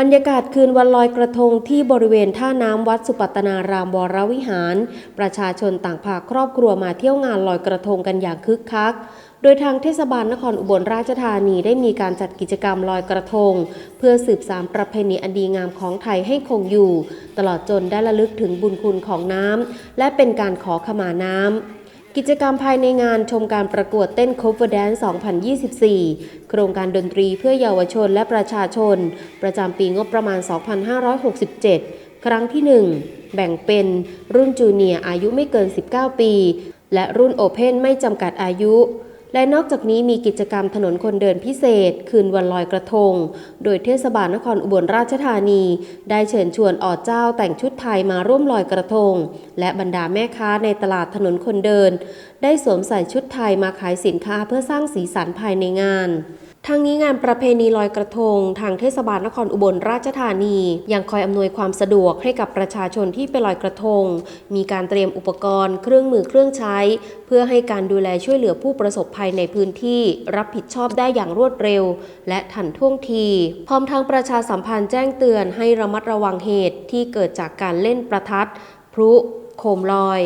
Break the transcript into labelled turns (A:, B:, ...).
A: บรรยากาศคืนวันลอยกระทงที่บริเวณท่าน้ำวัดสุปัตนารามวรวิหาร ประชาชนต่างพาครอบครัวมาเที่ยวงานลอยกระทงกันอย่างคึกคัก โดยทางเทศบาลนครอุบลราชธานีได้มีการจัดกิจกรรมลอยกระทง เพื่อสืบสานประเพณีอันดีงามของไทยให้คงอยู่ ตลอดจนได้ระลึกถึงบุญคุณของน้ำและเป็นการขอขมาน้ำ กิจกรรมภายในงานชมการประกวดเต้น Cover Dance 2024 โครงการดนตรีเพื่อเยาวชนและประชาชน ประจำปีงบประมาณ 2567 ครั้งที่ 1 แบ่งเป็นรุ่นจูเนียร์อายุไม่เกิน 19 ปี และรุ่นโอเพนไม่จำกัดอายุ และนอกจากนี้มีกิจกรรมถนนคนเดินพิเศษ คืนวันลอยกระทง โดยเทศบาลนครอุบลราชธานี ได้เชิญชวนออเจ้าแต่งชุดไทยมาร่วมลอยกระทง และบรรดาแม่ค้าในตลาดถนนคนเดิน ได้สวมใส่ชุดไทยมาขายสินค้าเพื่อสร้างสีสันภายในงาน ทางนี้งานประเพณีลอยกระทง ทางเทศบาลนครอุบลราชธานี ยังคอยอำนวยความสะดวกให้กับประชาชนที่ไปลอยกระทง มีการเตรียมอุปกรณ์ เครื่องมือเครื่องใช้ เพื่อให้การดูแลช่วยเหลือผู้ประสบภัยในพื้นที่ รับผิดชอบได้อย่างรวดเร็ว และทันท่วงที พร้อมทางประชาสัมพันธ์แจ้งเตือนให้ระมัดระวังเหตุที่เกิดจากการเล่นประทัด พลุโคมลอย